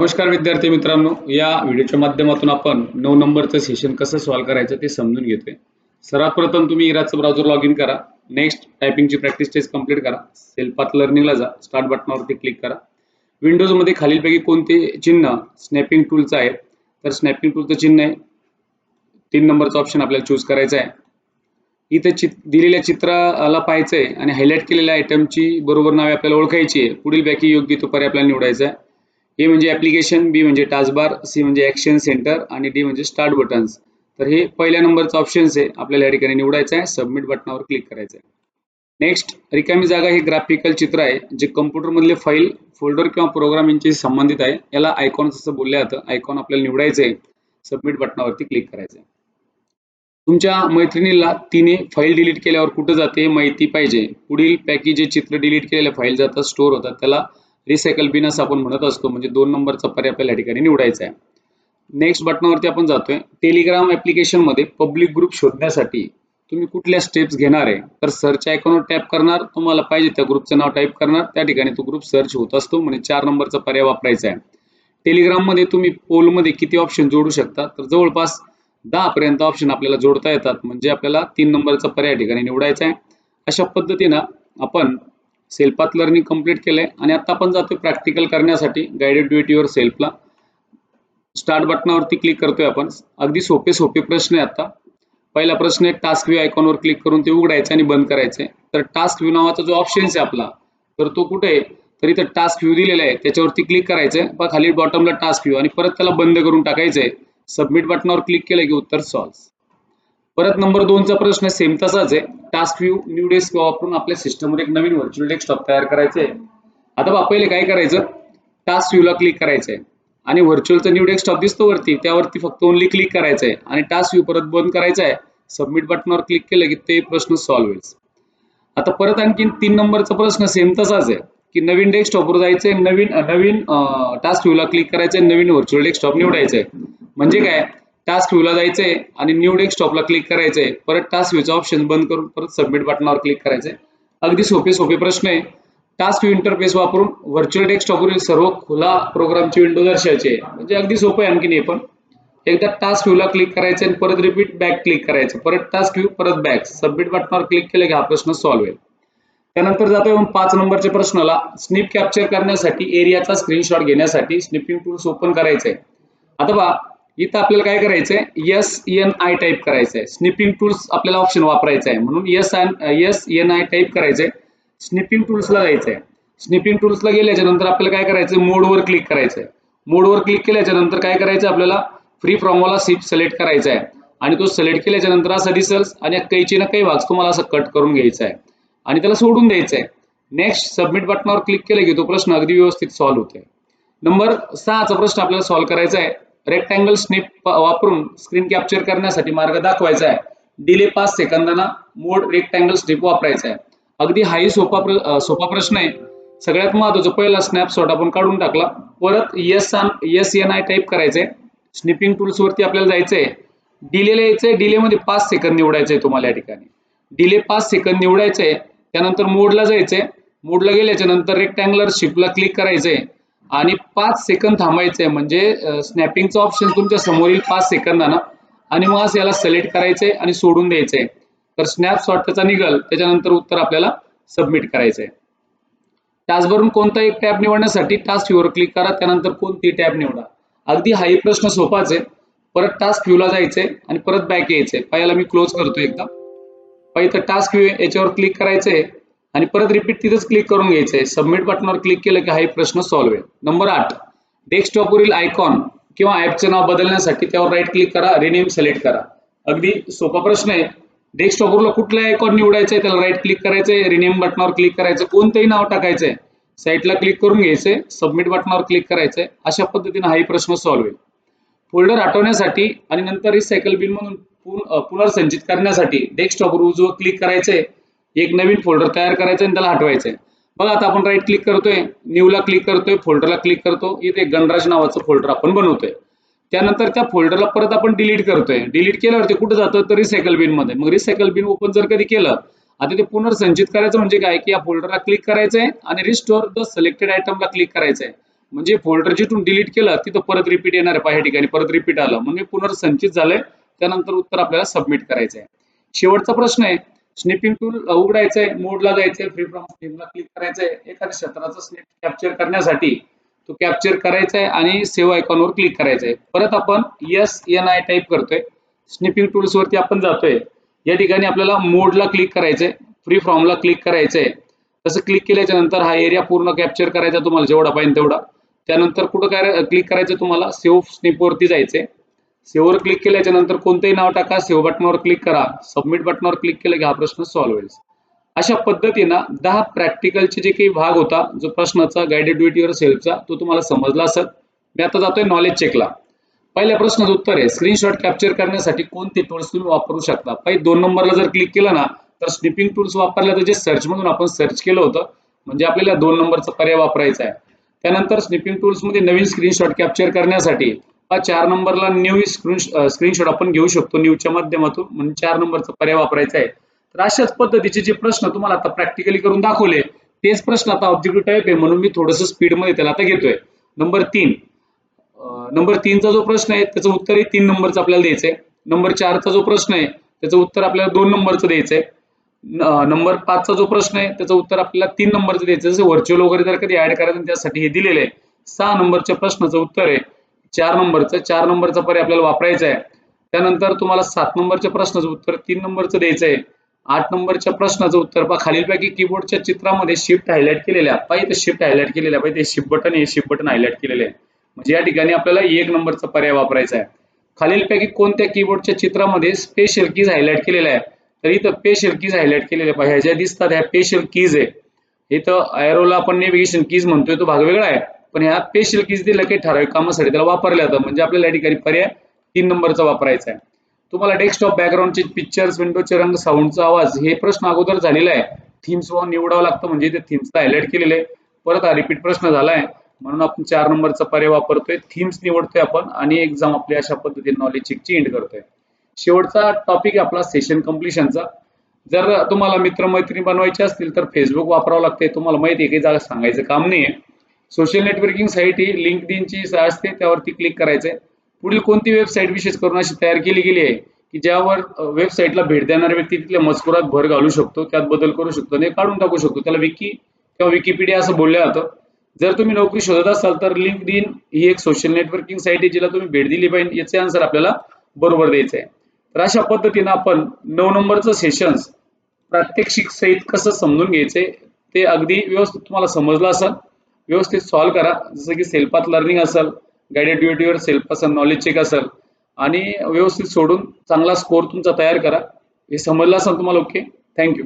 नमस्कार विद्यार्थी मित्रांनो या व्हिडिओच्या माध्यमातून आपण नऊ नंबरचं सेशन कसं सॉल्व्ह करायचं ते समजून घेतोय. सर्वात प्रथम तुम्ही इराचं ब्राउझर लॉग इन करा नेक्स्ट टायपिंगची प्रॅक्टिस टेस्ट कंप्लीट करा सेल्फात लर्निंगला जा स्टार्ट बटनावरती क्लिक करा. विंडोजमध्ये खालीलपैकी कोणते चिन्ह स्नॅपिंग टूलचं आहे? तर स्नॅपिंग टूलचं चिन्ह आहे. तीन नंबरचं ऑप्शन आपल्याला चूज करायचं आहे. इथे चित दिलेल्या चित्राला पाहायचं आहे आणि हायलाईट केलेल्या आयटमची बरोबर नावे आपल्याला ओळखायची आहे. पुढील पैकी योग्य तो पर्याय आपल्याला निवडायचा आहे. ए म्हणजे ऍप्लिकेशन बी म्हणजे टास्कबार सी म्हणजे ऍक्शन सेंटर आणि डी म्हणजे स्टार्ट बटन्स तर हे पहिल्या नंबरचं ऑप्शन्स आहे. आपल्याला या ठिकाणी निवडायचं आहे. सबमिट बटनावर क्लिक करायचं आहे. नेक्स्ट रिकामी जागा हे ग्राफिकल चित्र आहे जे कम्प्युटरमधले फाईल फोल्डर किंवा प्रोग्राम संबंधित आहे. याला आयकॉन जसं बोललं जातं आयकॉन आपल्याला निवडायचं आहे. सबमिट बटनावरती क्लिक करायचं आहे. तुमच्या मैत्रिणीला तिने फाईल डिलीट केल्यावर कुठं जाते? माहिती पाहिजे. पुढील पॅकेज जे चित्र डिलीट केलेल्या फाईल जातात स्टोअर होतात त्याला रिसायकल बिन असं आपण म्हणत असतो. म्हणजे दोन नंबरचा पर्याय आपल्याला या ठिकाणी निवडायचा आहे. नेक्स्ट बटनावरती आपण जातोय. टेलिग्राम ऍप्लिकेशनमध्ये पब्लिक ग्रुप शोधण्यासाठी तुम्ही कुठल्या स्टेप्स घेणार आहे? तर सर्च आयकॉनवर टॅप करणार तुम्हाला पाहिजे त्या ग्रुपचं नाव टाईप करणार त्या ठिकाणी तो ग्रुप सर्च होत असतो. म्हणजे चार नंबरचा पर्याय वापरायचा आहे. टेलिग्राममध्ये तुम्ही पोलमध्ये किती ऑप्शन जोडू शकता? तर जवळपास दहा पर्यंत ऑप्शन आपल्याला जोडता येतात. म्हणजे आपल्याला तीन नंबरचा पर्याय ठिकाणी निवडायचा आहे. अशा पद्धतीनं आपण सेल्फात लर्निंग कंप्लीट केलंय. आणि आता आपण जातोय प्रॅक्टिकल करण्यासाठी गायडेड डू युअर सेल्फला स्टार्ट बटनावरती क्लिक करतोय आपण. अगदी सोपे सोपे प्रश्न आहे आता. पहिला प्रश्न आहे टास्क व्ह्यू आयकॉनवर क्लिक करून ते उघडायचं आणि बंद करायचंय. तर टास्क व्ह्यू नावाचा जो ऑप्शन आहे आपला तर तो कुठे आहे? तर इथं टास्क व्ह्यू दिलेला आहे. त्याच्यावरती क्लिक करायचंय. पण खाली बॉटमला टास्क व्ह्यू आणि परत त्याला बंद करून टाकायचंय. सबमिट बटनावर क्लिक केलं की उत्तर सॉल्व्ह परत नंबर दोनचा प्रश्न सेम तसाच आहे. टास्क व्ह्यू न्यू डेस्क वापरून आपल्या सिस्टमवर एक नवीन व्हर्च्युअल डेस्कटॉप तयार करायचे आता बा पहिले काय करायचं? टास्क व्ह्यूला क्लिक करायचंय. आणि व्हर्च्युअलचा न्यू डेस्कटॉप दिसतो वरती. त्यावरती फक्त ओनली क्लिक करायचं आहे आणि टास्क व्ह्यू परत बंद करायचा आहे. सबमिट बटनावर क्लिक केलं की ते प्रश्न सॉल्व्ह होईल. आता परत आणखीन तीन नंबरचा प्रश्न सेम तसाच आहे. की नवीन डेस्कटॉपवर जायचंय नवीन नवीन टास्क व्ह्यूला क्लिक करायचंय नवीन व्हर्च्युअल डेस्कटॉप निवडायचंय. म्हणजे काय? टास्क व्ह्यूला जायचंय आणि न्यू डेस्कटॉपला क्लिक करायचंय. परत टास्क व्ह्यूचा ऑप्शन बंद करून परत सबमिट बटनावर क्लिक करायचंय. अगदी सोपे सोपे प्रश्न आहे. टास्क व्ह्यू इंटरफेस वापरून व्हर्च्युअल डेस्कटॉपवरील सर्व खुला प्रोग्रामची विंडो दर्शवायचे आहे. म्हणजे अगदी सोपं आहे आणखीन हे पण. एकदा टास्क व्ह्यूला क्लिक करायचं आणि परत रिपीट बॅक क्लिक करायचं. परत टास्क व्ह्यू परत बॅक सबमिट बटनावर क्लिक केलं की हा प्रश्न सॉल्व्ह होईल. त्यानंतर जातो आपण पाच नंबरच्या प्रश्नाला. स्निप कॅप्चर करण्यासाठी एरियाचा स्क्रीनशॉट घेण्यासाठी स्निपिंग टूल्स ओपन करायचंय. आता बा इथं आपल्याला काय करायचंय? एस एन आय टाईप करायचंय. स्निपिंग टूल्स आपल्याला ऑप्शन वापरायचं आहे म्हणून S S N I type करायचंय. स्निपिंग टूल्सला जायचंय. स्निपिंग टूल्सला गेल्याच्यानंतर आपल्याला काय करायचं मोडवर क्लिक करायचंय. मोडवर क्लिक केल्याच्यानंतर काय करायचं आपल्याला फ्री फ्रॉमवाला सीप सिलेक्ट करायचा आहे आणि तो सिलेक्ट केल्याच्यानंतर असा दिसेल आणि कैची ना काही भाग तुम्हाला असं कट करून घ्यायचा आहे आणि त्याला सोडून द्यायचं आहे नेक्स्ट सबमिट बटनावर क्लिक केलं की तो प्रश्न अगदी व्यवस्थित सॉल्व्ह होतोय. नंबर सहाचा प्रश्न आपल्याला सॉल्व्ह करायचा आहे रेक्टँगल स्निप वापरून स्क्रीन कॅप्चर करण्यासाठी मार्ग दाखवायचा आहे. डिले पाच सेकंदांना मोड रेक्टँगल स्निप वापरायचा आहे. अगदी हाही सोपा प्र सोपा प्रश्न आहे. सगळ्यात महत्त्वाचा पहिला स्नॅपशॉट आपण काढून टाकला. परत S S N I type करायचंय. स्निपिंग टूल्स वरती आपल्याला जायचंय. डिलेला यायचंय. डिलेमध्ये पाच सेकंद निवडायचंय तुम्हाला या ठिकाणी. डिले पाच सेकंद निवडायचंय. त्यानंतर मोडला जायचंय. मोडला गेल्याच्यानंतर रेक्टँगुलर शिपला क्लिक करायचंय. आणि पाच सेकंद थांबायचंय. म्हणजे स्नॅपिंगचा ऑप्शन तुमच्या समोरील पाच सेकंदानं आणि मग असं याला सिलेक्ट करायचंय आणि सोडून द्यायचंय. तर स्नॅपशॉट त्याचा निघल. त्याच्यानंतर उत्तर आपल्याला सबमिट करायचंय. टास्कवरून कोणता एक टॅब निवडण्यासाठी टास्क व्ह्यूवर क्लिक करा. त्यानंतर कोणती टॅब निवडा. अगदी हाही प्रश्न सोपाच आहे. परत टास्क व्ह्यूला जायचंय आणि परत बॅक यायचंय. पायाला मी क्लोज करतो एकदा. पाहिजे टास्क व्ह्यू याच्यावर क्लिक करायचंय. आणि परत रिपीट तिथंच क्लिक करून घ्यायचंय. सबमिट बटनावर क्लिक केलं की हा प्रश्न सॉल्व्ह आहे नंबर आठ. डेस्कटॉपवरील आयकॉन किंवा ऍपचे नाव बदलण्यासाठी त्यावर राईट क्लिक करा रिनेम सिलेक्ट करा. अगदी सोपा प्रश्न आहे. डेस्कटॉपवरला कुठला आयकॉन निवडायचंय त्याला राईट क्लिक करायचंय रिनेम बटनावर क्लिक करायचं कोणतंही नाव टाकायचंय. साईटला क्लिक करून घ्यायचंय सबमिट बटनावर क्लिक करायचंय. अशा पद्धतीने हाही प्रश्न सॉल्व्ह होईल. फोल्डर हटवण्यासाठी आणि नंतर रिसायकल बिन म्हणून पुनर्संचित करण्यासाठी डेस्कटॉपवर उजवं क्लिक करायचंय. एक नवीन फोल्डर तयार करायचा आणि त्याला हटवायचंय. बघा आता आपण राईट क्लिक करतोय न्यूला क्लिक करतोय फोल्डरला क्लिक करतो इथे गणराज नावाचं फोल्डर आपण बनवतोय. त्यानंतर त्या फोल्डरला परत आपण डिलीट करतोय. डिलीट केल्यावरती कुठं जातं? तर रिसायकल बिनमध्ये. मग रिसायकल बिन ओपन जर कधी केलं आता ते पुनर्संचित करायचं म्हणजे काय? की या फोल्डरला क्लिक करायचंय आणि रिस्टोर द सिलेक्टेड आयटमला क्लिक करायचंय. म्हणजे फोल्डर जिथून डिलीट केलं तिथं परत रिपीट येणार आहे पहा या ठिकाणी. परत रिपीट आलं. म्हणजे पुनर्संचित झालंय. त्यानंतर उत्तर आपल्याला सबमिट करायचं आहे शेवटचा प्रश्न आहे. स्निपिंग टूल उघडायचंय मोडला जायचंय फ्री फ्रॉम स्निपला क्लिक करायचंय. एखाद्या क्षेत्राचा स्निप कॅप्चर करण्यासाठी तो कॅप्चर करायचा आहे आणि सेव्ह आयकॉनवर क्लिक करायचं आहे परत आपण यस एन आय टाईप करतोय. स्निपिंग टूल्स वरती आपण जातोय. या ठिकाणी आपल्याला मोडला क्लिक करायचंय फ्री फॉर्मला क्लिक करायचंय. तसं क्लिक केल्याच्यानंतर हा एरिया पूर्ण कॅप्चर करायचा तुम्हाला जेवढा पाहिजे तेवढा. त्यानंतर कुठं काय क्लिक करायचं तुम्हाला? सेव्ह स्निपवरती जायचंय. सेव्हवर क्लिक केल्याच्यानंतर कोणतंही नाव टाका सेव्ह बटनावर क्लिक करा सबमिट बटनावर क्लिक केलं की हा प्रश्न सॉल्व्ह होईल. अशा पद्धतीनं दहा प्रॅक्टिकलचे जे काही भाग होता जो प्रश्नाचा गायडेड डू युअर सेल्फचा तो तुम्हाला समजला असेल. मी आता जातोय नॉलेज चेकला पहिल्या प्रश्नाचं उत्तर आहे स्क्रीनशॉट कॅप्चर करण्यासाठी कोणते टूल्स तुम्ही वापरू शकता? पहिले दोन नंबरला जर क्लिक केलं ना तर स्निपिंग टूल्स वापरल्या तर जे सर्च मधून आपण सर्च केलं होतं म्हणजे आपल्याला दोन नंबरचा पर्याय वापरायचा आहे. त्यानंतर स्निपिंग टूल्समध्ये नवीन स्क्रीनशॉट कॅप्चर करण्यासाठी हा चार नंबरला न्यू स्क्रीन स्क्रीनशॉट आपण घेऊ शकतो न्यूजच्या माध्यमातून. म्हणून चार नंबरचा पर्याय वापरायचा आहे. तर अशाच पद्धतीचे जे प्रश्न तुम्हाला आता प्रॅक्टिकली करून दाखवले तेच प्रश्न आता ऑब्जेक्टिव्ह टाईप आहे. म्हणून मी थोडस स्पीडमध्ये त्याला आता घेतोय. नंबर तीन. नंबर तीनचा जो प्रश्न आहे त्याचं उत्तरही तीन नंबरचं आपल्याला द्यायचंय नंबर चारचा जो प्रश्न आहे त्याचं उत्तर आपल्याला दोन नंबरचं द्यायचंय नंबर पाचचा जो प्रश्न आहे त्याचं उत्तर आपल्याला तीन नंबरचं द्यायचं जसं व्हर्च्युअल वगैरे जर कधी ऍड करायचं त्यासाठी हे दिलेलं आहे. सहा नंबरच्या प्रश्नाचं उत्तर आहे. चार नंबरचं चार नंबरचा पर्याय आपल्याला वापरायचा आहे. त्यानंतर तुम्हाला सात नंबरच्या प्रश्नाचं उत्तर तीन नंबरचं द्यायचं आहे. आठ नंबरच्या प्रश्नाचं उत्तर पहा. खालीलपैकी कीबोर्डच्या चित्रामध्ये शिफ्ट हायलाइट केलेल्या पाहिजे शिफ्ट हायलाइट केलेल्या पाहिजे शिफ्ट बटन हे शिफ्ट बटन हायलाइट केलेले आहे. म्हणजे या ठिकाणी आपल्याला एक नंबरचा पर्याय वापरायचा आहे. खालीलपैकी कोणत्या कीबोर्डच्या चित्रामध्ये स्पेशल कीज हायलाइट केलेल्या आहे? तर इथं स्पेशल कीज हायलाइट केलेल्या पाहिजे ह्या ज्या दिसतात ह्या स्पेशल कीज आहे. इथं ॲरोला आपण नेव्हिगेशन कीज म्हणतोय तो भाग वेगळा आहे. पण ह्या पे कीज दिल्या की ठराविक कामासाठी त्याला वापरल्या जातं म्हणजे आपल्याला या ठिकाणी पर्याय तीन नंबरचा वापरायचा आहे. तुम्हाला डेस्कटॉप बॅकग्राऊंडचे पिक्चर्स विंडोचे रंग साऊंडचा आवाज हे प्रश्न अगोदर झालेला आहे. थीम्स निवडावं लागतं म्हणजे ते थीम्सला हायलाइट केलेले आहे. परत हा रिपीट प्रश्न झालाय म्हणून आपण चार नंबरचा पर्याय वापरतोय. थीम्स निवडतोय आपण आणि एक्झाम आपली अशा पद्धतीने नॉलेज चेकची एंड करतोय. शेवटचा टॉपिक आपला सेशन कम्प्लिशनचा जर तुम्हाला मित्रमैत्रिणी बनवायचे असतील तर फेसबुक वापरावं लागते तुम्हाला माहिती आहे काही जागा सांगायचं काम नाही आहे सोशल नेटवर्किंग साईट ही लिंक इनची असते त्यावरती क्लिक करायचंय. पुढील कोणती वेबसाईट विशेष करून अशी तयार केली गेली आहे की ज्यावर वेबसाईटला भेट देणारा व्यक्ती तिथल्या मजकुरात भर घालू शकतो त्यात बदल करू शकतो आणि काढून टाकू शकतो. त्याला विकी किंवा विकिपीडिया असं बोललं जातं. जर तुम्ही नोकरी शोधत असाल तर लिंक इन ही एक सोशल नेटवर्किंग साईट आहे जिला तुम्ही भेट दिली पाहिजे. याचे आन्सर आपल्याला बरोबर द्यायचं आहे. तर अशा पद्धतीनं आपण नऊ नंबरचं सेशन्स प्रात्यक्षिक सहित कसं समजून घ्यायचंय ते अगदी व्यवस्थित तुम्हाला समजलं असेल. व्यवस्थित सॉल्व्ह करा. जसं की सेल्फात लर्निंग असेल गायडेड ड्युटीवर सेल्फ असेल नॉलेज चेक असेल आणि व्यवस्थित सोडून चांगला स्कोर तुमचा तयार करा. हे समजलं असेल तुम्हाला ओके थँक्यू